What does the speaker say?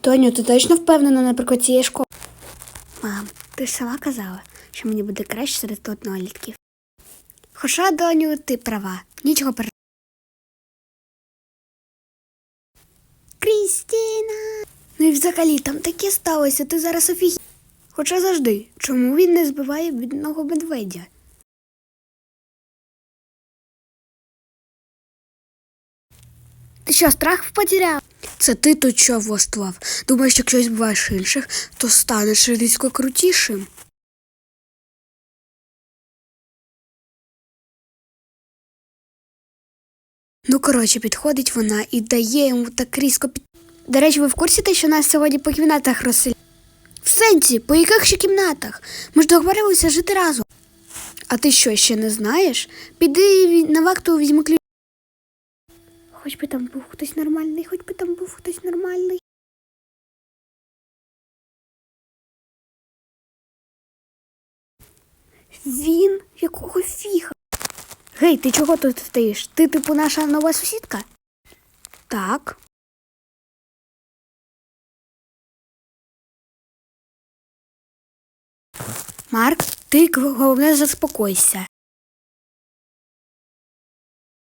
Тоню, ти точно впевнена наприклад цієї школи? Мам, ти ж сама казала, що мені буде краще серед однолітків. Хоча, доню, ти права. Нічого перед. Крістіна. Ну і взагалі там таке сталося, ти зараз офіг. Хоча завжди, чому він не збиває бідного медведя? Ти що, страх потеряв? Це ти тут що влаштував? Думаєш, якщо збиваєш інших, то станеш різко крутішим. Ну, коротше, підходить вона і дає йому так різко під. До речі, ви в курсі те, що нас сьогодні по кімнатах розселяють? В сенсі, по яких ще кімнатах? Ми ж договорилися жити разом. А ти що, ще не знаєш? Піди на вахту візьми ключ. Хоч би там був хтось нормальний, хоч би там був хтось нормальний. Він? Якого фіга? Гей, ти чого тут стоїш? Ти типу наша нова сусідка? Так. Марк, ти головне заспокойся.